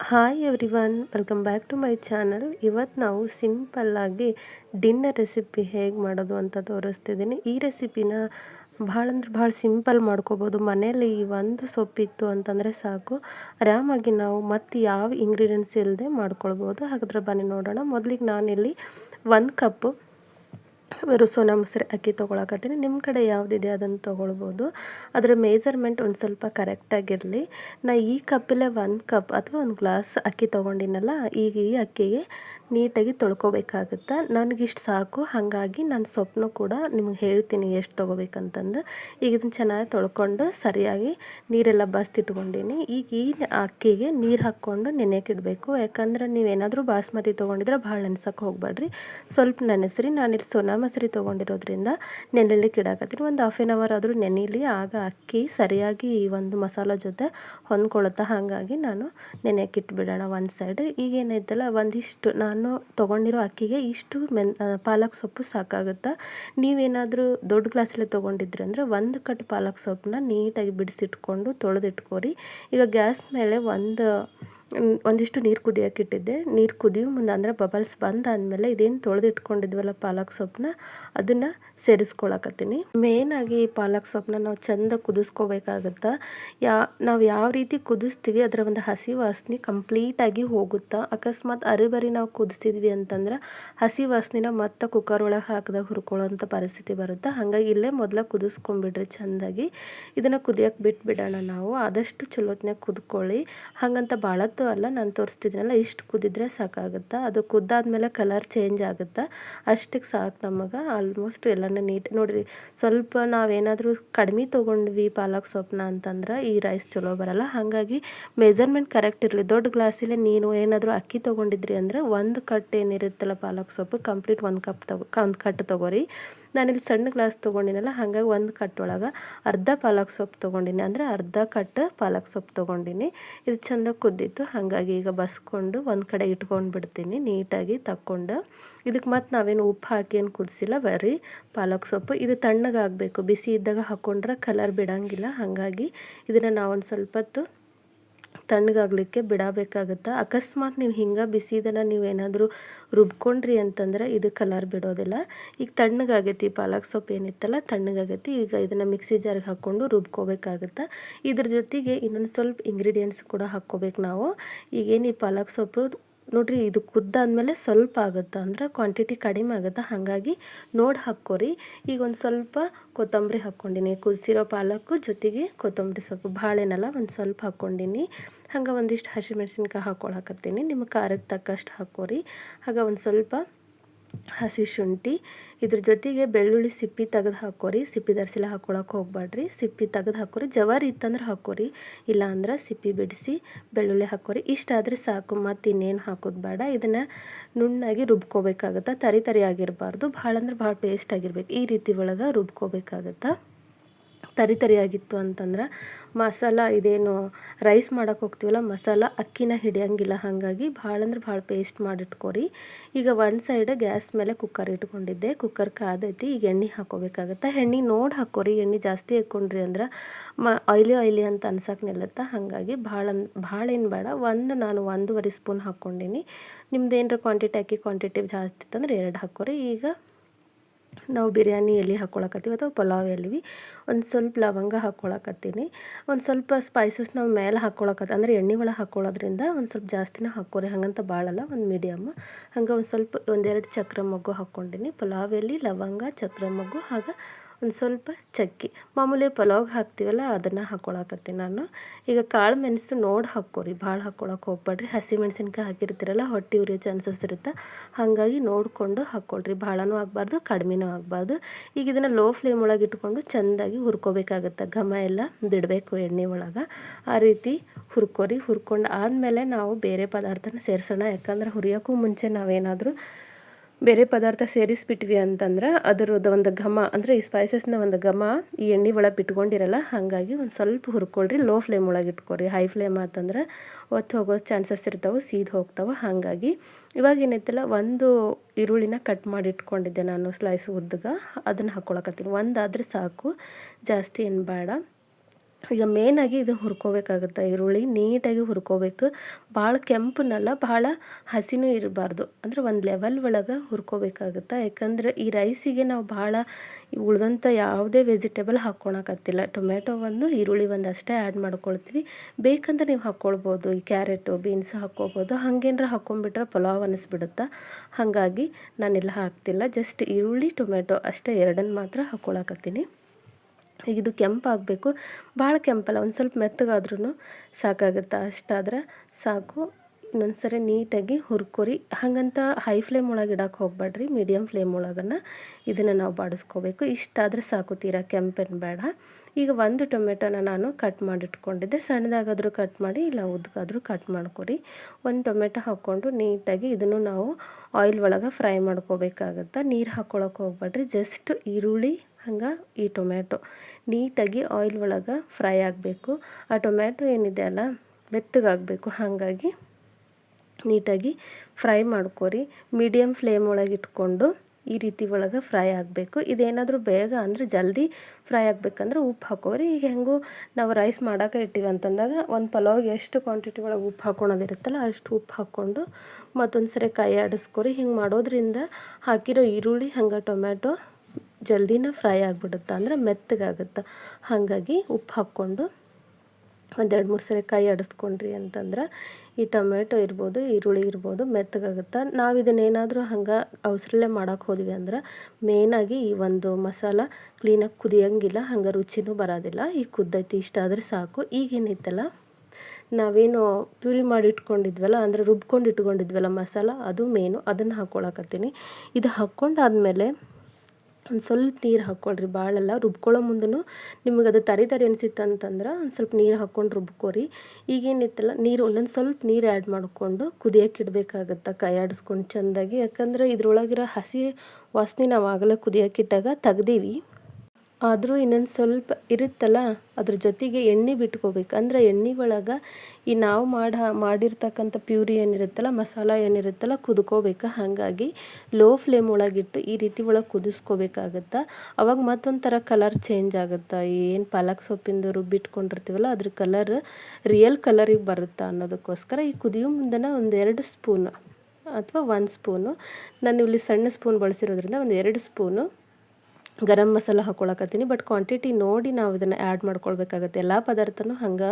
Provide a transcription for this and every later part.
Hi everyone welcome back to my channel ಇವತ್ತು ನಾವು ಸಿಂಪಲ್ಲಾಗಿ ಡಿನ್ನರ್ ರೆಸಿಪಿ ಹೇಗೆ ಮಾಡೋದು ಅಂತ ತೋರಿಸ್ತಿದ್ದೀನಿ. ಈ ರೆಸಿಪಿನ ಭಾಳ ಅಂದ್ರೆ ಭಾಳ ಸಿಂಪಲ್ ಮಾಡ್ಕೋಬೋದು. ಮನೇಲಿ ಈ ಒಂದು ಸೊಪ್ಪಿತ್ತು ಅಂತಂದರೆ ಸಾಕು. ಆರಾಮಾಗಿ ನಾವು ಮತ್ತು ಯಾವ ಇಂಗ್ರೀಡಿಯೆಂಟ್ಸ್ ಇಲ್ಲದೆ ಮಾಡ್ಕೊಳ್ಬೋದು. ಹಾಗಾದ್ರೆ ಬನ್ನಿ ನೋಡೋಣ. ಮೊದಲಿಗೆ ನಾನಿಲ್ಲಿ ಒಂದು ಕಪ್ಪು ಸೋನಾ ಮೊಸರು ಅಕ್ಕಿ ತೊಗೊಳಕತ್ತೀನಿ. ನಿಮ್ಮ ಕಡೆ ಯಾವುದಿದೆ ಅದನ್ನು ತೊಗೊಳ್ಬೋದು. ಅದರ ಮೇಜರ್ಮೆಂಟ್ ಒಂದು ಸ್ವಲ್ಪ ಕರೆಕ್ಟಾಗಿರಲಿ ನಾ ಈ ಕಪ್ಪಲ್ಲೇ ಒಂದು ಕಪ್ ಅಥವಾ ಒಂದು ಗ್ಲಾಸ್ ಅಕ್ಕಿ ತೊಗೊಂಡಿನಲ್ಲ, ಈಗ ಈ ಅಕ್ಕಿಗೆ ನೀಟಾಗಿ ತೊಳ್ಕೊಬೇಕಾಗುತ್ತೆ? ನನಗಿಷ್ಟು ಸಾಕು. ಹಾಗಾಗಿ ನಾನು ಸೊಪ್ಪನ್ನು ಕೂಡ ನಿಮ್ಗೆ ಹೇಳ್ತೀನಿ ಎಷ್ಟು ತೊಗೋಬೇಕಂತಂದು. ಈಗ ಇದನ್ನು ಚೆನ್ನಾಗಿ ತೊಳ್ಕೊಂಡು ಸರಿಯಾಗಿ ನೀರೆಲ್ಲ ಬಸ್ತಿಟ್ಕೊಂಡೀನಿ. ಈಗ ಈ ಅಕ್ಕಿಗೆ ನೀರು ಹಾಕ್ಕೊಂಡು ನೆನೆಯಕ್ಕೆ ಇಡಬೇಕು. ಯಾಕಂದ್ರೆ ನೀವೇನಾದರೂ ಬಾಸ್ಮತಿ ತೊಗೊಂಡಿದ್ರೆ ಭಾಳ ನೆನ್ಸಕ್ಕೆ ಹೋಗ್ಬೇಡ್ರಿ. ಸ್ವಲ್ಪ ನೆನೆಸ್ರಿ. ನಾನಿಲ್ಲಿ ಸೋನಾ ಮಸರಿ ತೊಗೊಂಡಿರೋದ್ರಿಂದ ನೆನೆಲಿಕ್ಕೆ ಇಡಾಕತ್ತೀನಿ ಒಂದು ಹಾಫ್ ಆನ್ ಅವರ್ ಆದರೂ ನೆನೆಯಲಿ ಆಗ ಅಕ್ಕಿ ಸರಿಯಾಗಿ ಈ ಒಂದು ಮಸಾಲ ಜೊತೆ ಹೊಂದ್ಕೊಳುತ್ತೆ ಹಾಗಾಗಿ ನಾನು ನೆನೆಯಕ್ಕೆ ಇಟ್ಬಿಡೋಣ ಒಂದು ಸೈಡ್ ಈಗೇನೈತಲ್ಲ ಒಂದಿಷ್ಟು ನಾನು ತೊಗೊಂಡಿರೋ ಅಕ್ಕಿಗೆ ಇಷ್ಟು ಮೆನ್ ಪಾಲಕ್ ಸೊಪ್ಪು ಸಾಕಾಗುತ್ತೆ? ನೀವೇನಾದರೂ ದೊಡ್ಡ ಗ್ಲಾಸಲ್ಲಿ ತೊಗೊಂಡಿದ್ರಿ ಅಂದರೆ ಒಂದು ಕಟ್ ಪಾಲಕ್ ಸೊಪ್ಪನ್ನ ನೀಟಾಗಿ ಬಿಡಿಸಿಟ್ಕೊಂಡು ತೊಳೆದಿಟ್ಕೋರಿ. ಈಗ ಗ್ಯಾಸ್ ಮೇಲೆ ಒಂದು ಒಂದಿಷ್ಟು ನೀರು ಕುದಿಯೋಕ್ಕಿಟ್ಟಿದ್ದೆ ನೀರು ಕುದಿಯೋ ಮುಂದೆ ಅಂದರೆ ಬಬಲ್ಸ್ ಬಂದಾದಮೇಲೆ ಇದೇನು ತೊಳೆದಿಟ್ಕೊಂಡಿದ್ವಲ್ಲ ಪಾಲಕ್ ಸೊಪ್ಪನ್ನ ಅದನ್ನು ಸೇರಿಸ್ಕೊಳಕತ್ತೀನಿ. ಮೇಯ್ನಾಗಿ ಈ ಪಾಲಕ್ ಸೊಪ್ಪನ್ನ ನಾವು ಚೆಂದ ಕುದಿಸ್ಕೋಬೇಕಾಗತ್ತೆ, ಯಾ, ನಾವು ಯಾವ ರೀತಿ ಕುದಿಸ್ತೀವಿ, ಅದರ ಒಂದು ಹಸಿ ವಾಸನೆ ಕಂಪ್ಲೀಟಾಗಿ ಹೋಗುತ್ತಾ? ಅಕಸ್ಮಾತ್ ಅರಿಬರಿ ನಾವು ಕುದಿಸಿದ್ವಿ ಅಂತಂದ್ರೆ ಹಸಿ ವಾಸನೆನ ಮತ್ತೆ ಕುಕ್ಕರ್ ಒಳಗೆ ಹಾಕಿದಾಗ ಹುರ್ಕೊಳ್ಳೋಂಥ ಪರಿಸ್ಥಿತಿ ಬರುತ್ತೆ? ಹಾಗಾಗಿ ಇಲ್ಲೇ ಮೊದಲ ಕುದಿಸ್ಕೊಂಬಿಡ್ರಿ ಚೆಂದಾಗಿ. ಇದನ್ನು ಕುದಿಯೋಕೆ ಬಿಟ್ಬಿಡೋಣ ನಾವು. ಆದಷ್ಟು ಚಲೋತ್ನಾಗ ಕುದ್ಕೊಳ್ಳಿ. ಹಾಗಂತ ಅಲ್ಲ, ನಾನು ತೋರಿಸ್ತಿದ್ದೀನಲ್ಲ, ಇಷ್ಟು ಕುದಿದ್ರೆ ಸಾಕಾಗುತ್ತೆ? ಅದು ಕುದ್ದಾದ್ಮೇಲೆ ಕಲರ್ ಚೇಂಜ್ ಆಗುತ್ತೆ? ಅಷ್ಟಕ್ಕೆ ಸಾಕು ನಮಗೆ ಆಲ್ಮೋಸ್ಟ್ ಎಲ್ಲನೂ ನೀಟ್ ನೋಡಿರಿ, ಸ್ವಲ್ಪ ನಾವೇನಾದರೂ ಕಡಿಮೆ ತೊಗೊಂಡ್ವಿ ಪಾಲಕ್ ಸೊಪ್ಪನ್ನ ಅಂತಂದ್ರೆ, ಈ ರೈಸ್ ಚಲೋ ಬರಲ್ಲ. ಹಾಗಾಗಿ ಮೆಜರ್ಮೆಂಟ್ ಕರೆಕ್ಟ್ ಇರಲಿ. ದೊಡ್ಡ ಗ್ಲಾಸಲ್ಲೇ ನೀನು ಏನಾದರೂ ಅಕ್ಕಿ ತೊಗೊಂಡಿದ್ರಿ ಅಂದರೆ, ಒಂದು ಕಟ್ ಏನಿರುತ್ತಲ್ಲ ಪಾಲಕ್ ಸೊಪ್ಪು ಕಂಪ್ಲೀಟ್ ಒಂದು ಕಪ್ ತಗೋ, ಒಂದು ಕಟ್ ತೊಗೋರಿ. ನಾನಿಲ್ಲಿ ಸಣ್ಣ ಗ್ಲಾಸ್ ತೊಗೊಂಡಿನಲ್ಲ, ಹಾಗಾಗಿ ಒಂದು ಕಟ್ಟೊಳಗೆ ಅರ್ಧ ಪಾಲಕ್ ಸೊಪ್ಪು ತೊಗೊಂಡಿನಿ. ಅಂದರೆ ಅರ್ಧ ಕಟ್ ಪಾಲಕ್ ಸೊಪ್ಪು ತೊಗೊಂಡಿನಿ. ಇದು ಚೆಂದ ಕುದ್ದಿತ್ತು. ಹಾಗಾಗಿ ಈಗ ಬಸ್ಕೊಂಡು ಒಂದು ಕಡೆ ಇಟ್ಕೊಂಡು ಬಿಡ್ತೀನಿ. ನೀಟಾಗಿ ತಕ್ಕೊಂಡು. ಇದಕ್ಕೆ ಮತ್ತು ನಾವೇನು ಉಪ್ಪು ಹಾಕಿ ಏನು ಕುದಿಸಿಲ್ಲ, ಬರೀ ಪಾಲಕ್ ಸೊಪ್ಪು. ಇದು ತಣ್ಣಗಾಗಬೇಕು. ಬಿಸಿ ಇದ್ದಾಗ ಹಾಕ್ಕೊಂಡ್ರೆ ಕಲರ್ ಬಿಡೋಂಗಿಲ್ಲ. ಹಾಗಾಗಿ ಇದನ್ನು ನಾವೊಂದು ಸ್ವಲ್ಪ ಹೊತ್ತು ತಣ್ಣಗಾಗಲಿಕ್ಕೆ ಬಿಡಬೇಕಾಗುತ್ತೆ? ಅಕಸ್ಮಾತ್ ನೀವು ಹಿಂಗೆ ಬಿಸಿದನ್ನು ನೀವು ಏನಾದರೂ ರುಬ್ಕೊಂಡ್ರಿ ಅಂತಂದ್ರೆ ಇದು ಕಲರ್ ಬಿಡೋದಿಲ್ಲ. ಈಗ ತಣ್ಣಗಾಗೈತಿ, ಪಾಲಕ್ ಸೊಪ್ಪು ಏನಿತ್ತಲ್ಲ, ತಣ್ಣಗಾಗೈತಿ. ಈಗ ಇದನ್ನು ಮಿಕ್ಸಿ ಜಾರಿಗೆ ಹಾಕ್ಕೊಂಡು ರುಬ್ಕೋಬೇಕಾಗುತ್ತೆ? ಇದ್ರ ಜೊತೆಗೆ ಇನ್ನೊಂದು ಸ್ವಲ್ಪ ಇಂಗ್ರೀಡಿಯೆಂಟ್ಸ್ ಕೂಡ ಹಾಕ್ಕೋಬೇಕು ನಾವು. ಈಗೇನು ಈ ಪಾಲಕ್ ಸೊಪ್ಪು ನೋಡಿರಿ, ಇದು ಕುದ್ದಾದ್ಮೇಲೆ ಸ್ವಲ್ಪ ಆಗುತ್ತೆ. ಅಂದ್ರೆ ಕ್ವಾಂಟಿಟಿ ಕಡಿಮೆ ಆಗುತ್ತೆ. ಹಾಗಾಗಿ ನೋಡಿ ಹಾಕ್ಕೋರಿ. ಈಗ ಒಂದು ಸ್ವಲ್ಪ ಕೊತ್ತಂಬರಿ ಹಾಕ್ಕೊಂಡಿನಿ. ಕುದಿಸಿರೋ ಪಾಲಕ್ಕು ಜೊತೆಗೆ ಕೊತ್ತಂಬರಿ ಸೊಪ್ಪು, ಬಾಳೆನಲ್ಲ ಒಂದು ಸ್ವಲ್ಪ ಹಾಕ್ಕೊಂಡಿನಿ. ಹಂಗೆ ಒಂದಿಷ್ಟು ಹಸಿಮೆಣ್ಸಿನ್ಕಾಯಿ ಹಾಕ್ಕೊಳಕತ್ತೀನಿ ನಿಮ್ಮ ಖಾರಕ್ಕೆ ತಕ್ಕಷ್ಟು ಹಾಕ್ಕೋರಿ. ಹಾಗೆ ಒಂದು ಸ್ವಲ್ಪ ಹಸಿ ಶುಂಠಿ, ಇದ್ರ ಜೊತೆಗೆ ಬೆಳ್ಳುಳ್ಳಿ ಸಿಪ್ಪಿ ತೆಗೆದು ಹಾಕೋರಿ. ಸಿಪ್ಪಿ ದರ್ಸಿಲ್ಲ ಹಾಕೊಳಕ್ಕೆ ಹೋಗ್ಬೇಡ್ರಿ ಸಿಪ್ಪಿ ತೆಗೆದು ಹಾಕೋರಿ. ಜವಾರಿ ಇತ್ತಂದ್ರೆ ಹಾಕೋರಿ. ಇಲ್ಲ ಅಂದ್ರೆ ಸಿಪ್ಪಿ ಬಿಡಿಸಿ ಬೆಳ್ಳುಳ್ಳಿ ಹಾಕೋರಿ. ಇಷ್ಟಾದರೆ ಸಾಕು. ಮತ್ತು ಇನ್ನೇನು ಹಾಕೋದು ಬೇಡ ಇದನ್ನು ನುಣ್ಣಾಗಿ ರುಬ್ಕೋಬೇಕಾಗತ್ತೆ. ತರಿ ತರಿ ಆಗಿರಬಾರ್ದು. ಭಾಳ ಅಂದ್ರೆ ಭಾಳ ಪೇಸ್ಟ್ ಆಗಿರ್ಬೇಕು. ಈ ರೀತಿ ಒಳಗೆ ರುಬ್ಕೋಬೇಕಾಗತ್ತೆ. ತರಿ ತರಿಯಾಗಿತ್ತು ಅಂತಂದ್ರೆ ಮಸಾಲ ಇದೇನು ರೈಸ್ ಮಾಡೋಕೆ ಹೋಗ್ತೀವಲ್ಲ ಮಸಾಲ ಅಕ್ಕಿನ ಹಿಡಿಯಂಗಿಲ್ಲ ಹಾಗಾಗಿ ಭಾಳ ಅಂದ್ರೆ ಭಾಳ ಪೇಸ್ಟ್ ಮಾಡಿಟ್ಕೋರಿ. ಈಗ ಒಂದು ಸೈಡ್ ಗ್ಯಾಸ್ ಮೇಲೆ ಕುಕ್ಕರ್ ಇಟ್ಕೊಂಡಿದ್ದೆ. ಕುಕ್ಕರ್ ಕಾದೈತಿ. ಈಗ ಎಣ್ಣೆ ಹಾಕೋಬೇಕಾಗತ್ತೆ. ಎಣ್ಣೆ ನೋಡಿ ಹಾಕೋರಿ. ಎಣ್ಣೆ ಜಾಸ್ತಿ ಹಾಕ್ಕೊಂಡ್ರಿ ಅಂದ್ರೆ ಮ ಆಯ್ಲಿ ಆಯ್ಲಿ ಅಂತ ಅನ್ಸಕ್ಕೆ ನಿಲ್ಲತ್ತೆ. ಹಾಗಾಗಿ ಭಾಳ ಭಾಳ ಏನು ಬೇಡ. ಒಂದು ನಾನು ಒಂದೂವರೆ ಸ್ಪೂನ್ ಹಾಕ್ಕೊಂಡಿನಿ ನಿಮ್ದು ಏನರ ಕ್ವಾಂಟಿಟಿ ಅಕ್ಕಿ ಕ್ವಾಂಟಿಟಿ ಜಾಸ್ತಿ ಇತ್ತಂದ್ರೆ ಎರಡು ಹಾಕೋರಿ. ಈಗ ನಾವು ಬಿರಿಯಾನಿ ಎಲೆ ಹಾಕ್ಕೊಳಕತ್ತೀವಿ ಅಥವಾ ಪಲಾವ್ ಎಲೆ ಒಂದು ಸ್ವಲ್ಪ ಲವಂಗ ಹಾಕ್ಕೊಳಕತ್ತೀನಿ. ಒಂದು ಸ್ವಲ್ಪ ಸ್ಪೈಸಸ್ ನಾವು ಮೇಲೆ ಹಾಕ್ಕೊಳಕತ್ತ, ಅಂದರೆ ಎಣ್ಣೆ ಒಳಗೆ ಹಾಕ್ಕೊಳ್ಳೋದ್ರಿಂದ ಒಂದು ಸ್ವಲ್ಪ ಜಾಸ್ತಿನೇ ಹಾಕೋರಿ ಹಾಗಂತ ಭಾಳಲ್ಲ ಒಂದು ಮೀಡಿಯಮ್ ಹಂಗೆ ಒಂದು ಸ್ವಲ್ಪ ಒಂದೆರಡು ಚಕ್ರ ಮಗ್ಗು ಹಾಕ್ಕೊಂಡಿನಿ. ಪಲಾವ್ ಎಲೆ ಲವಂಗ, ಚಕ್ರ ಮಗ್ಗು, ಹಾಗೆ ಒಂದು ಸ್ವಲ್ಪ ಚಕ್ಕಿ. ಮಾಮೂಲಿ ಪಲಾವ್ಗೆ ಹಾಕ್ತೀವಲ್ಲ, ಅದನ್ನು ಹಾಕ್ಕೊಳಕತ್ತೀನಿ ನಾನು. ಈಗ ಕಾಳು ಮೆಣಸು ನೋಡಿ ಹಾಕ್ಕೋರಿ, ಭಾಳ ಹಾಕ್ಕೊಳಕ್ಕೆ ಹೋಗ್ಬೇಡ್ರಿ ಹಸಿ ಮೆಣಸಿನ್ಕಾಯಿ ಹಾಕಿರ್ತೀರಲ್ಲ, ಹೊಟ್ಟೆ ಉರಿಯೋ ಚಾನ್ಸಸ್ ಇರುತ್ತೆ. ಹಾಗಾಗಿ ನೋಡಿಕೊಂಡು ಹಾಕ್ಕೊಳ್ರಿ ಭಾಳನೂ ಆಗಬಾರ್ದು, ಕಡಿಮೆನೂ ಆಗಬಾರ್ದು. ಈಗ ಇದನ್ನು ಲೋ ಫ್ಲೇಮ್ ಒಳಗೆ ಇಟ್ಕೊಂಡು ಚೆಂದಾಗಿ ಹುರ್ಕೋಬೇಕಾಗತ್ತೆ. ಘಮ ಎಲ್ಲ ಬಿಡಬೇಕು ಎಣ್ಣೆ ಒಳಗೆ. ಆ ರೀತಿ ಹುರ್ಕೋರಿ. ಹುರ್ಕೊಂಡು ಆದಮೇಲೆ ನಾವು ಬೇರೆ ಪದಾರ್ಥನ ಸೇರಿಸೋಣ. ಯಾಕಂದ್ರೆ ಹುರಿಯೋಕ್ಕೂ ಮುಂಚೆ ನಾವೇನಾದರೂ ಬೇರೆ ಪದಾರ್ಥ ಸೇರಿಸ್ಬಿಟ್ವಿ ಅಂತಂದ್ರೆ ಅದರದ್ದು ಒಂದು ಘಮ, ಅಂದರೆ ಈ ಸ್ಪೈಸಸ್ನ ಒಂದು ಘಮ ಈ ಎಣ್ಣೆ ಒಳಗೆ ಬಿಟ್ಕೊಂಡಿರಲ್ಲ, ಹಾಗಾಗಿ ಒಂದು ಸ್ವಲ್ಪ ಹುರ್ಕೊಳ್ರಿ ಲೋ ಫ್ಲೇಮ್ ಒಳಗೆ ಇಟ್ಕೊರಿ. ಹೈ ಫ್ಲೇಮ್ ಆತಂದ್ರೆ ಒತ್ತು ಹೋಗೋ ಚಾನ್ಸಸ್ ಇರ್ತಾವೆ, ಸೀದ್ ಹೋಗ್ತಾವೆ. ಹಾಗಾಗಿ ಇವಾಗ ಏನೈತಲ್ಲ ಒಂದು ಈರುಳ್ಳಿನ ಕಟ್ ಮಾಡಿ ಇಟ್ಕೊಂಡಿದ್ದೆ ನಾನು ಸ್ಲೈಸ್ ಉದ್ದಗ, ಅದನ್ನು ಹಾಕ್ಕೊಳಕತ್ತೀನಿ ಒಂದಾದರೆ ಸಾಕು, ಜಾಸ್ತಿ ಏನು ಬೇಡ. ಈಗ ಮೇನಾಗಿ ಇದು ಹುರ್ಕೋಬೇಕಾಗುತ್ತೆ. ಈರುಳ್ಳಿ ನೀಟಾಗಿ ಹುರ್ಕೋಬೇಕು. ಭಾಳ ಕೆಂಪನಲ್ಲ ಭಾಳ ಹಸಿನೂ ಇರಬಾರ್ದು. ಅಂದರೆ ಒಂದು ಲೆವೆಲ್ ಒಳಗೆ ಹುರ್ಕೋಬೇಕಾಗುತ್ತೆ. ಯಾಕಂದ್ರೆ ಈ ರೈಸಿಗೆ ನಾವು ಭಾಳ ಉಳಿದಂಥ ಯಾವುದೇ ವೆಜಿಟೇಬಲ್ ಹಾಕ್ಕೊಳಕತ್ತಿಲ್ಲ ಟೊಮೆಟೊವನ್ನು ಈರುಳ್ಳಿ ಒಂದು ಅಷ್ಟೇ ಆ್ಯಡ್ ಮಾಡ್ಕೊಳ್ತೀವಿ. ಬೇಕಂದ್ರೆ ನೀವು ಹಾಕ್ಕೊಳ್ಬೋದು ಈ ಕ್ಯಾರೆಟು ಬೀನ್ಸ್ ಹಾಕ್ಕೋಬೋದು ಹಾಗೇನಾರ ಹಾಕ್ಕೊಂಡ್ಬಿಟ್ರೆ ಪಲಾವ್ ಅನ್ನಿಸ್ಬಿಡುತ್ತೆ ಹಾಗಾಗಿ ನಾನೆಲ್ಲ ಹಾಕ್ತಿಲ್ಲ. ಜಸ್ಟ್ ಈರುಳ್ಳಿ ಟೊಮೆಟೊ ಅಷ್ಟೇ ಎರಡನ್ನು ಮಾತ್ರ ಹಾಕ್ಕೊಳಕತ್ತೀನಿ ಈಗ ಇದು ಕೆಂಪಾಗಬೇಕು. ಭಾಳ ಕೆಂಪಲ್ಲ, ಒಂದು ಸ್ವಲ್ಪ ಮೆತ್ತಗಾದ್ರೂ ಸಾಕಾಗುತ್ತೆ. ಅಷ್ಟಾದ್ರೆ ಸಾಕು. ಇನ್ನೊಂದು ಸರಿ ನೀಟಾಗಿ ಹುರ್ಕೊರಿ. ಹಾಗಂತ ಹೈ ಫ್ಲೇಮ್ ಒಳಗೆ ಇಡಕ್ಕೆ ಹೋಗ್ಬೇಡ್ರಿ ಮೀಡಿಯಮ್ ಫ್ಲೇಮ್ ಒಳಗನ್ನ ಇದನ್ನು ನಾವು ಬಾಡಿಸ್ಕೋಬೇಕು. ಇಷ್ಟಾದರೆ ಸಾಕು ತೀರಾ, ಕೆಂಪೇನು ಬೇಡ. ಈಗ ಒಂದು ಟೊಮೆಟೊನ ನಾನು ಕಟ್ ಮಾಡಿಟ್ಕೊಂಡಿದ್ದೆ. ಸಣ್ಣದಾಗಾದರೂ ಕಟ್ ಮಾಡಿ, ಇಲ್ಲ ಉದ್ದಗಾದರೂ ಕಟ್ ಮಾಡ್ಕೊರಿ. ಒಂದು ಟೊಮೆಟೊ ಹಾಕ್ಕೊಂಡು ನೀಟಾಗಿ ಇದನ್ನು ನಾವು ಆಯಿಲ್ ಒಳಗೆ ಫ್ರೈ ಮಾಡ್ಕೋಬೇಕಾಗತ್ತೆ. ನೀರು ಹಾಕ್ಕೊಳಕ್ಕೆ ಹೋಗ್ಬೇಡ್ರಿ ಜಸ್ಟ್ ಈರುಳ್ಳಿ ಹಂಗೆ ಈ ಟೊಮ್ಯಾಟೊ ನೀಟಾಗಿ ಆಯಿಲ್ ಒಳಗೆ ಫ್ರೈ ಆಗಬೇಕು. ಆ ಟೊಮ್ಯಾಟೊ ಏನಿದೆ ಅಲ್ಲ ಬೆತ್ತಗಾಗಬೇಕು ಹಾಗಾಗಿ ನೀಟಾಗಿ ಫ್ರೈ ಮಾಡ್ಕೋರಿ. ಮೀಡಿಯಮ್ ಫ್ಲೇಮ್ ಒಳಗೆ ಇಟ್ಕೊಂಡು ಈ ರೀತಿ ಒಳಗೆ ಫ್ರೈ ಆಗಬೇಕು. ಇದೇನಾದರೂ ಬೇಗ ಅಂದರೆ ಜಲ್ದಿ ಫ್ರೈ ಆಗಬೇಕಂದ್ರೆ ಉಪ್ಪು ಹಾಕೋರಿ. ಈಗ ಹೆಂಗೂ ನಾವು ರೈಸ್ ಮಾಡೋಕೆ ಇಟ್ಟಿವಿ ಅಂತಂದಾಗ ಒಂದು ಪಲಾವ್ಗೆ ಎಷ್ಟು ಕ್ವಾಂಟಿಟಿ ಒಳಗೆ ಉಪ್ಪು ಹಾಕೊಳೋದಿರುತ್ತಲ್ಲ ಅಷ್ಟು ಉಪ್ಪು ಹಾಕ್ಕೊಂಡು ಮತ್ತೊಂದು ಸರಿ ಕೈ ಆಡಿಸ್ಕೊರಿ. ಹಿಂಗೆ ಮಾಡೋದ್ರಿಂದ ಹಾಕಿರೋ ಈರುಳ್ಳಿ, ಹಂಗೆ ಟೊಮ್ಯಾಟೊ ಜಲ್ದಿನ ಫ್ರೈ ಆಗಿಬಿಡುತ್ತೆ ಅಂದರೆ ಮೆತ್ತಗಾಗುತ್ತೆ? ಹಾಗಾಗಿ ಉಪ್ಪು ಹಾಕ್ಕೊಂಡು ಒಂದೆರಡು ಮೂರು ಸರಿ ಕೈ ಅಡಿಸ್ಕೊಂಡ್ರಿ ಅಂತಂದ್ರೆ ಈ ಟೊಮೆಟೊ ಇರ್ಬೋದು, ಈರುಳ್ಳಿ ಇರ್ಬೋದು ಮೆತ್ತಗಾಗುತ್ತೆ? ನಾವು ಇದನ್ನೇನಾದರೂ ಹಂಗೆ ಅವಸರಲ್ಲೇ ಮಾಡೋಕೆ ಹೋದ್ವಿ ಅಂದ್ರೆ ಮೇನಾಗಿ ಈ ಒಂದು ಮಸಾಲ ಕ್ಲೀನಾಗಿ ಕುದಿಯೋಂಗಿಲ್ಲ, ಹಂಗೆ ರುಚಿನೂ ಬರೋದಿಲ್ಲ. ಈಗ ಕುದ್ದೈತಿ ಇಷ್ಟ ಆದರೆ ಸಾಕು. ಈಗೇನಿತ್ತಲ್ಲ, ನಾವೇನು ಪ್ಯೂರಿ ಮಾಡಿ ಇಟ್ಕೊಂಡಿದ್ವಲ್ಲ ಅಂದರೆ ರುಬ್ಕೊಂಡು ಇಟ್ಕೊಂಡಿದ್ವಲ್ಲ ಮಸಾಲ, ಅದು ಮೇನು ಅದನ್ನು ಹಾಕ್ಕೊಳಕತ್ತೀನಿ ಇದು ಹಾಕ್ಕೊಂಡಾದ್ಮೇಲೆ ಒಂದು ಸ್ವಲ್ಪ ನೀರು ಹಾಕ್ಕೊಳ್ರಿ ಭಾಳಲ್ಲ ರುಬ್ಕೊಳ್ಳೋ ಮುಂದೂ ನಿಮಗೆ ಅದು ತರಿ ತರಿ ಅನಿಸಿತ್ತಂತಂದ್ರೆ ಒಂದು ಸ್ವಲ್ಪ ನೀರು ಹಾಕ್ಕೊಂಡು ರುಬ್ಕೋರಿ. ಈಗೇನಿತ್ತಲ್ಲ, ನೀರು ಒಂದೊಂದು ಸ್ವಲ್ಪ ನೀರು ಆ್ಯಡ್ ಮಾಡಿಕೊಂಡು ಕುದಿಯೋಕೆ ಇಡಬೇಕಾಗತ್ತೆ ಕೈ ಆಡಿಸ್ಕೊಂಡು ಚೆಂದಾಗಿ. ಯಾಕಂದ್ರೆ ಇದ್ರೊಳಗಿರೋ ಹಸಿ ವಾಸನೆ ನಾವು ಆಗಲೇ ಕುದಿಯೋಕೆ ಇಟ್ಟಾಗ ತೆಗ್ದೀವಿ. ಆದರೂ ಇನ್ನೊಂದು ಸ್ವಲ್ಪ ಇರುತ್ತಲ್ಲ, ಅದ್ರ ಜೊತೆಗೆ ಎಣ್ಣೆ ಬಿಟ್ಕೋಬೇಕು. ಅಂದ್ರೆ ಎಣ್ಣೆ ಒಳಗೆ ಈ ನಾವು ಮಾಡಿ, ಮಾಡಿರ್ತಕ್ಕಂಥ ಪ್ಯೂರಿ ಏನಿರುತ್ತಲ್ಲ, ಮಸಾಲ ಏನಿರುತ್ತಲ್ಲ, ಕುದ್ಕೋಬೇಕು. ಹಾಗಾಗಿ ಲೋ ಫ್ಲೇಮ್ ಒಳಗಿಟ್ಟು ಈ ರೀತಿ ಒಳಗೆ ಕುದಿಸ್ಕೋಬೇಕಾಗತ್ತೆ. ಅವಾಗ ಮತ್ತೊಂಥರ ಕಲರ್ ಚೇಂಜ್ ಆಗುತ್ತೆ. ಏನು ಪಾಲಕ್ ಸೊಪ್ಪಿಂದ ರುಬ್ಬಿಟ್ಕೊಂಡಿರ್ತೀವಲ್ಲ, ಅದ್ರ ಕಲರ್ ರಿಯಲ್ ಕಲರಿಗೆ ಬರುತ್ತೆ ಅನ್ನೋದಕ್ಕೋಸ್ಕರ ಈ ಕುದಿಯೋ ಮುಂದೆನ ಒಂದೆರಡು ಸ್ಪೂನು, ಅಥವಾ ಒಂದು ಸ್ಪೂನು. ನಾನು ಇಲ್ಲಿ ಸಣ್ಣ ಸ್ಪೂನ್ ಬಳಸಿರೋದ್ರಿಂದ ಒಂದು ಎರಡು ಸ್ಪೂನು ಗರಂ ಮಸಾಲ ಹಾಕ್ಕೊಳಕತ್ತೀನಿ ಬಟ್ ಕ್ವಾಂಟಿಟಿ ನೋಡಿ ನಾವು ಇದನ್ನು ಆ್ಯಡ್ ಮಾಡ್ಕೊಳ್ಬೇಕಾಗತ್ತೆ. ಎಲ್ಲ ಪದಾರ್ಥನೂ ಹಂಗೆ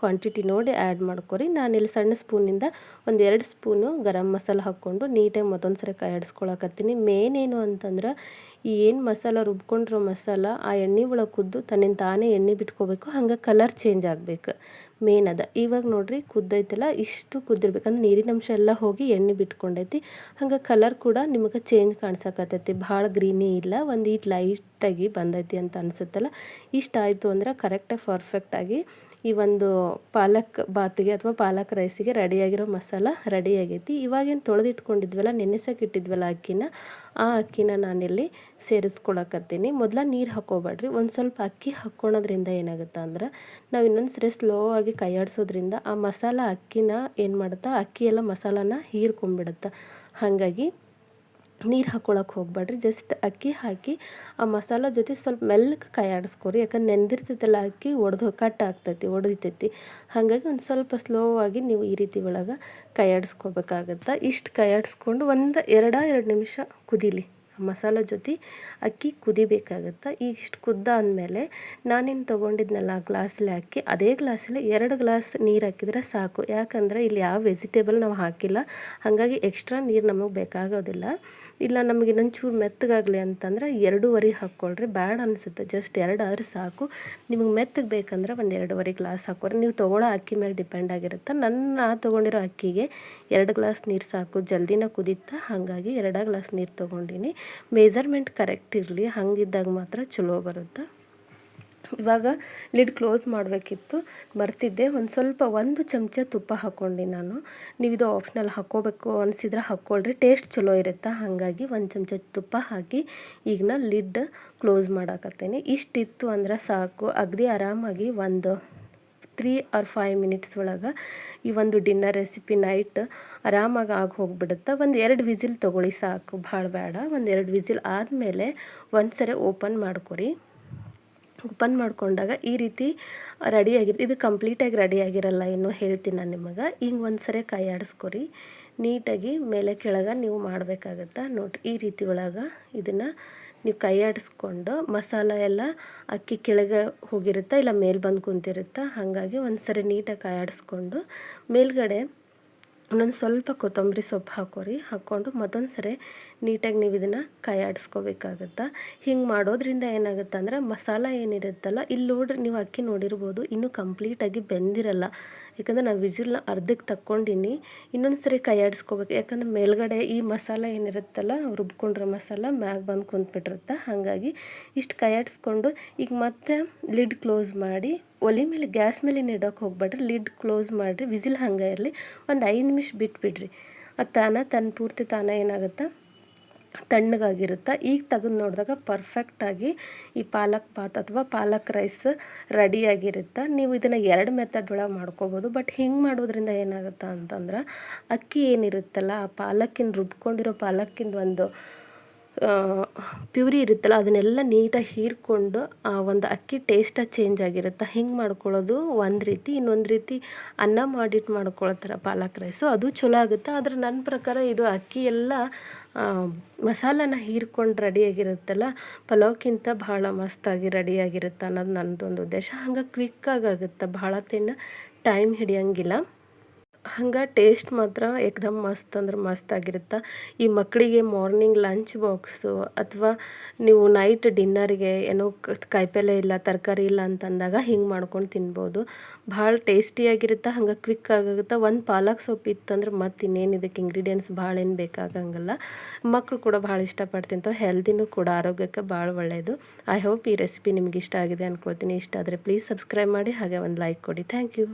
ಕ್ವಾಂಟಿಟಿ ನೋಡಿ ಆ್ಯಡ್ ಮಾಡ್ಕೊರಿ. ನಾನಿಲ್ಲಿ ಸಣ್ಣ ಸ್ಪೂನಿಂದ ಒಂದು ಎರಡು ಸ್ಪೂನು ಗರಂ ಮಸಾಲ ಹಾಕ್ಕೊಂಡು ನೀಟಾಗಿ ಮತ್ತೊಂದು ಸರಿ ಕೈ ಆಡಿಸ್ಕೊಳಕತ್ತೀನಿ ಮೇನ್ ಏನು ಅಂತಂದ್ರೆ ಈ ಏನು ಮಸಾಲ ರುಬ್ಕೊಂಡಿರೋ ಮಸಾಲ, ಆ ಎಣ್ಣೆ ಒಳಗೆ ಕುದ್ದು ತನ್ನಿಂದ ತಾನೇ ಎಣ್ಣೆ ಬಿಟ್ಕೋಬೇಕು, ಹಂಗೆ ಕಲರ್ ಚೇಂಜ್ ಆಗಬೇಕು. ಮೇನ್ ಅದ. ಇವಾಗ ನೋಡಿರಿ ಕುದ್ದೈತಲ್ಲ, ಇಷ್ಟು ಕುದ್ದಿರ್ಬೇಕಂದ್ರೆ ನೀರಿನ ಅಂಶ ಎಲ್ಲ ಹೋಗಿ ಎಣ್ಣೆ ಬಿಟ್ಕೊಂಡೈತಿ. ಹಂಗೆ ಕಲರ್ ಕೂಡ ನಿಮಗೆ ಚೇಂಜ್ ಕಾಣಿಸಕತ್ತೈತಿ. ಭಾಳ ಗ್ರೀನಿ ಇಲ್ಲ, ಒಂದು ಈಟ್ ಲೈಟಾಗಿ ಬಂದೈತಿ ಅಂತ ಅನಿಸುತ್ತಲ್ಲ. ಇಷ್ಟ ಆಯಿತು ಅಂದ್ರೆ ಕರೆಕ್ಟಾಗಿ ಪರ್ಫೆಕ್ಟಾಗಿ ಈ ಒಂದು ಪಾಲಕ್ ಬಾತಿಗೆ ಅಥವಾ ಪಾಲಕ್ ರೈಸಿಗೆ ರೆಡಿಯಾಗಿರೋ ಮಸಾಲ ರೆಡಿ ಆಗೈತಿ. ಇವಾಗೇನು ತೊಳೆದಿಟ್ಕೊಂಡಿದ್ವಲ್ಲ ನೆನೆಸಕ್ಕೆ ಇಟ್ಟಿದ್ವಲ್ಲ ಅಕ್ಕಿನ, ಆ ಅಕ್ಕಿನ ನಾನಿಲ್ಲಿ ಸೇರಿಸ್ಕೊಳಕತ್ತೀನಿ ಮೊದಲ ನೀರು ಹಾಕೋಬೇಡ್ರಿ. ಒಂದು ಸ್ವಲ್ಪ ಅಕ್ಕಿ ಹಾಕ್ಕೊಳೋದ್ರಿಂದ ಏನಾಗುತ್ತೆ ಅಂದ್ರೆ, ನಾವು ಇನ್ನೊಂದು ಸರಿ ಸ್ಲೋ ಆಗಿ ಕೈಯಾಡಿಸೋದ್ರಿಂದ ಆ ಮಸಾಲ ಅಕ್ಕಿನ ಏನು ಮಾಡುತ್ತಾ ಅಕ್ಕಿ ಎಲ್ಲ ಮಸಾಲಾನ ಹೀರ್ಕೊಂಡ್ಬಿಡುತ್ತೆ. ಹಾಗಾಗಿ ನೀರು ಹಾಕೊಳಕ್ಕೆ ಹೋಗಬೇಡ್ರಿ ಜಸ್ಟ್ ಅಕ್ಕಿ ಹಾಕಿ ಆ ಮಸಾಲ ಜೊತೆ ಸ್ವಲ್ಪ ಮೆಲ್ಲಕ್ಕೆ ಕೈ ಆಡಿಸ್ಕೊರಿ ಯಾಕಂದ್ರೆ ನೆಂದಿರ್ತೈತಲ್ಲ ಅಕ್ಕಿ, ಒಡೆದು ಕಟ್ ಆಗ್ತೈತಿ, ಒಡೆದಿತೈತಿ. ಹಾಗಾಗಿ ಒಂದು ಸ್ವಲ್ಪ ಸ್ಲೋ ಆಗಿ ನೀವು ಈ ರೀತಿ ಒಳಗೆ ಕೈ ಆಡಿಸ್ಕೋಬೇಕಾಗತ್ತೆ ಇಷ್ಟು ಕೈ ಆಡಿಸ್ಕೊಂಡು ಒಂದು ಎರಡ, ಎರಡು ನಿಮಿಷ ಕುದೀಲಿ. ಮಸಾಲ ಜೊತೆ ಅಕ್ಕಿ ಕುದಿಬೇಕಾಗುತ್ತೆ? ಈಗ ಇಷ್ಟು ಕುದ್ದ ಅಂದಮೇಲೆ ನಾನೇನು ತೊಗೊಂಡಿದ್ನಲ್ಲ ಗ್ಲಾಸಲ್ಲಿ ಅಕ್ಕಿ ಅದೇ ಗ್ಲಾಸಲ್ಲಿ ಎರಡು ಗ್ಲಾಸ್ ನೀರು ಹಾಕಿದರೆ ಸಾಕು. ಯಾಕಂದರೆ ಇಲ್ಲಿ ಯಾವ ವೆಜಿಟೇಬಲ್ ನಾವು ಹಾಕಿಲ್ಲ. ಹಾಗಾಗಿ ಎಕ್ಸ್ಟ್ರಾ ನೀರು ನಮಗೆ ಬೇಕಾಗೋದಿಲ್ಲ. ಇಲ್ಲ, ನಮಗೆ ಇನ್ನೊಂದು ಚೂರು ಮೆತ್ತಗಾಗಲಿ ಅಂತಂದ್ರೆ ಎರಡೂವರೆ ಹಾಕ್ಕೊಳ್ರಿ. ಬ್ಯಾಡ ಅನಿಸುತ್ತೆ. ಜಸ್ಟ್ ಎರಡು ಆದರೆ ಸಾಕು. ನಿಮಗೆ ಮೆತ್ತಗೆ ಬೇಕಂದ್ರೆ ಒಂದು ಎರಡೂವರೆ ಗ್ಲಾಸ್ ಹಾಕೋರಿ ನೀವು ತೊಗೊಳ್ಳೋ ಅಕ್ಕಿ ಮೇಲೆ ಡಿಪೆಂಡ್ ಆಗಿರುತ್ತೆ. ನನ್ನ ತೊಗೊಂಡಿರೋ ಅಕ್ಕಿಗೆ ಎರಡು ಗ್ಲಾಸ್ ನೀರು ಸಾಕು. ಜಲ್ದಿನ ಕುದೀತಾ ಹಾಗಾಗಿ ಎರಡು ಗ್ಲಾಸ್ ನೀರು ತೊಗೊಂಡಿನಿ. ಮೆಜರ್ಮೆಂಟ್ ಕರೆಕ್ಟ್ ಇರಲಿ, ಹಂಗಿದ್ದಾಗ ಮಾತ್ರ ಚಲೋ ಬರುತ್ತೆ. ಇವಾಗ ಲಿಡ್ ಕ್ಲೋಸ್ ಮಾಡಬೇಕಿತ್ತು, ಬರ್ತಿದ್ದೆ. ಒಂದು ಸ್ವಲ್ಪ ಒಂದು ಚಮಚ ತುಪ್ಪ ಹಾಕ್ಕೊಂಡು ನಾನು. ನೀವು ಇದು ಆಪ್ಷನಲ್ ಹಾಕ್ಕೋಬೇಕು ಅನಿಸಿದ್ರೆ ಹಾಕ್ಕೊಳ್ರಿ ಟೇಸ್ಟ್ ಚಲೋ ಇರುತ್ತೆ? ಹಾಗಾಗಿ ಒಂದು ಚಮಚ ತುಪ್ಪ ಹಾಕಿ ಈಗ ನಾನು ಲಿಡ್ ಕ್ಲೋಸ್ ಮಾಡಾಕತ್ತೇನೆ. ಇಷ್ಟಿತ್ತು ಅಂದ್ರೆ ಸಾಕು. ಅಗದಿ ಆರಾಮಾಗಿ ಒಂದು ತ್ರೀ ಆರ್ ಫೈವ್ ಮಿನಿಟ್ಸ್ ಒಳಗೆ ಈ ಒಂದು ಡಿನ್ನರ್ ರೆಸಿಪಿ ನೈಟ್ ಆರಾಮಾಗಿ ಆಗಿ ಹೋಗಿಬಿಡುತ್ತೆ. ಒಂದು ಎರಡು ವಿಸಿಲ್ ತೊಗೊಳ್ಳಿ ಸಾಕು, ಭಾಳ ಬೇಡ ಒಂದು ಎರಡು ವಿಸಿಲ್ ಆದಮೇಲೆ ಒಂದು ಸರಿ ಓಪನ್ ಮಾಡ್ಕೊರಿ. ಓಪನ್ ಮಾಡ್ಕೊಂಡಾಗ ಈ ರೀತಿ ರೆಡಿಯಾಗಿರುತ್ತೆ ಇದು ಕಂಪ್ಲೀಟಾಗಿ ರೆಡಿ ಆಗಿರಲ್ಲ ಇನ್ನೂ ಹೇಳ್ತೀನಿ ನಾನು ನಿಮಗೆ. ಹಿಂಗೆ ಒಂದು ಸರಿ ಕೈ ಆಡಿಸ್ಕೊರಿ ನೀಟಾಗಿ ಮೇಲೆ ಕೆಳಗೆ ನೀವು ಮಾಡಬೇಕಾಗತ್ತೆ ನೋಡಿರಿ ಈ ರೀತಿ ಒಳಗೆ ಇದನ್ನು ನೀವು ಕೈ ಆಡಿಸ್ಕೊಂಡು ಮಸಾಲ ಎಲ್ಲ ಅಕ್ಕಿ ಕೆಳಗೆ ಹೋಗಿರುತ್ತೆ ಇಲ್ಲ ಮೇಲೆ ಬಂದು ಕುಂತಿರುತ್ತಾ, ಹಾಗಾಗಿ ಒಂದು ಸರಿ ನೀಟಾಗಿ ಕೈ ಆಡಿಸ್ಕೊಂಡು ಮೇಲ್ಗಡೆ ಒಂದೊಂದು ಸ್ವಲ್ಪ ಕೊತ್ತಂಬರಿ ಸೊಪ್ಪು ಹಾಕೋರಿ, ಹಾಕ್ಕೊಂಡು ಮತ್ತೊಂದು ಸರಿ ನೀಟಾಗಿ ನೀವು ಇದನ್ನು ಕೈ ಆಡಿಸ್ಕೋಬೇಕಾಗತ್ತೆ? ಹಿಂಗೆ ಮಾಡೋದ್ರಿಂದ ಏನಾಗುತ್ತೆ ಅಂದ್ರೆ ಮಸಾಲ ಏನಿರುತ್ತಲ್ಲ, ಇಲ್ಲಿ ನೋಡ್ರಿ ನೀವು ಅಕ್ಕಿ ನೋಡಿರ್ಬೋದು, ಇನ್ನೂ ಕಂಪ್ಲೀಟಾಗಿ ಬೆಂದಿರಲ್ಲ. ಯಾಕಂದರೆ ನಾನು ವಿಜಿಲ್ನ ಅರ್ಧಕ್ಕೆ ತಕ್ಕೊಂಡಿನಿ ಇನ್ನೊಂದು ಸರಿ ಕೈ ಆಡಿಸ್ಕೋಬೇಕು. ಯಾಕಂದ್ರೆ ಮೇಲ್ಗಡೆ ಈ ಮಸಾಲ ಏನಿರುತ್ತಲ್ಲ, ರುಬ್ಕೊಂಡ್ರೆ ಮಸಾಲ ಮ್ಯಾಗ ಬಂದು ಕುಂತ್ಬಿಟ್ಟಿರುತ್ತೆ. ಹಾಗಾಗಿ ಇಷ್ಟು ಕೈ ಆಡಿಸ್ಕೊಂಡು, ಈಗ ಮತ್ತೆ ಲಿಡ್ ಕ್ಲೋಸ್ ಮಾಡಿ, ಒಲೆ ಮೇಲೆ, ಗ್ಯಾಸ್ ಮೇಲೆ ನೀಡೋಕೆ ಹೋಗ್ಬೇಡ್ರಿ. ಲಿಡ್ ಕ್ಲೋಸ್ ಮಾಡಿರಿ, ವಿಜಿಲ್ ಹಂಗೆ ಇರಲಿ. ಒಂದು ಐದು ನಿಮಿಷ ಬಿಟ್ಬಿಡ್ರಿ. ಅದು ತಾನ ತನ್ನ ಪೂರ್ತಿ ತಾನ ಏನಾಗುತ್ತೆ? ತಣ್ಣಗಾಗಿರುತ್ತೆ. ಈಗ ತೆಗೆದು ನೋಡಿದಾಗ ಪರ್ಫೆಕ್ಟಾಗಿ ಈ ಪಾಲಕ್ ಬಾತ್ ಅಥವಾ ಪಾಲಕ್ ರೈಸ್ ರೆಡಿಯಾಗಿರುತ್ತೆ ನೀವು ಇದನ್ನು ಎರಡು ಮೆಥಡ್ ಒಳಗೆ ಮಾಡ್ಕೋಬೋದು. ಬಟ್ ಹಿಂಗೆ ಮಾಡೋದ್ರಿಂದ ಏನಾಗುತ್ತೆ ಅಂತಂದ್ರೆ ಅಕ್ಕಿ ಏನಿರುತ್ತಲ್ಲ, ಆ ಪಾಲಕ್ಕಿನ ರುಬ್ಕೊಂಡಿರೋ ಪಾಲಕ್ಕಿಂದ ಒಂದು ಪ್ಯೂರಿ ಇರುತ್ತಲ್ಲ, ಅದನ್ನೆಲ್ಲ ನೀಟಾಗಿ ಹೀರ್ಕೊಂಡು ಆ ಒಂದು ಅಕ್ಕಿ ಟೇಸ್ಟ ಚೇಂಜ್ ಆಗಿರುತ್ತೆ. ಹಿಂಗೆ ಮಾಡ್ಕೊಳ್ಳೋದು ಒಂದು ರೀತಿ, ಇನ್ನೊಂದು ರೀತಿ ಅನ್ನ ಮಾಡಿಟ್ಟು ಮಾಡ್ಕೊಳ್ತಾರೆ ಪಾಲಕ್ ರೈಸು ಅದು ಚಲೋ ಆಗುತ್ತೆ. ಆದರೆ ನನ್ನ ಪ್ರಕಾರ ಇದು ಅಕ್ಕಿ ಎಲ್ಲ ಮಸಾಲನ ಹೀರ್ಕೊಂಡು ರೆಡಿಯಾಗಿರುತ್ತಲ್ಲ ಪಲಾವ್ಕ್ಕಿಂತ ಭಾಳ ಮಸ್ತಾಗಿ ರೆಡಿಯಾಗಿರುತ್ತೆ ಅನ್ನೋದು ನನ್ನದೊಂದು ಉದ್ದೇಶ. ಹಂಗೆ ಕ್ವಿಕ್ಕಾಗಿ ಆಗುತ್ತೆ. ಭಾಳ ತಿನ್ನ ಟೈಮ್ ಹಿಡಿಯೋಂಗಿಲ್ಲ. ಹಂಗೆ ಟೇಸ್ಟ್ ಮಾತ್ರ ಏಕ್ದಮ್ ಮಸ್ತ್ ಅಂದ್ರೆ ಮಸ್ತ್ ಆಗಿರುತ್ತೆ. ಈ ಮಕ್ಕಳಿಗೆ ಮಾರ್ನಿಂಗ್ ಲಂಚ್ ಬಾಕ್ಸು ಅಥವಾ ನೀವು ನೈಟ್ ಡಿನ್ನರ್ಗೆ ಏನೋ ಕಾಯಿಪಲ್ಲೆ ಇಲ್ಲ, ತರಕಾರಿ ಇಲ್ಲ ಅಂತಂದಾಗ ಹಿಂಗೆ ಮಾಡ್ಕೊಂಡು ತಿನ್ಬೋದು. ಭಾಳ ಟೇಸ್ಟಿಯಾಗಿರುತ್ತೆ ಹಂಗೆ ಕ್ವಿಕ್ ಆಗುತ್ತೆ. ಒಂದು ಪಾಲಕ್ ಸೊಪ್ಪು ಇತ್ತಂದ್ರೆ ಮತ್ತು ಇನ್ನೇನು ಇದಕ್ಕೆ ಇಂಗ್ರೀಡಿಯೆಂಟ್ಸ್ ಭಾಳ ಏನು ಬೇಕಾಗಂಗಿಲ್ಲ. ಮಕ್ಕಳು ಕೂಡ ಭಾಳ ಇಷ್ಟಪಟ್ಟು ತಿಂತಾವೆ ಹೆಲ್ದಿನೂ ಕೂಡ ಆರೋಗ್ಯಕ್ಕೆ ಭಾಳ ಒಳ್ಳೆಯದು ಐ ಹೋಪ್ ಈ ರೆಸಿಪಿ ನಿಮ್ಗೆ ಇಷ್ಟ ಆಗಿದೆ ಅಂದ್ಕೊಳ್ತೀನಿ ಇಷ್ಟ ಆದರೆ ಪ್ಲೀಸ್ ಸಬ್ಸ್ಕ್ರೈಬ್ ಮಾಡಿ, ಹಾಗೆ ಒಂದು ಲೈಕ್ ಕೊಡಿ. Thank you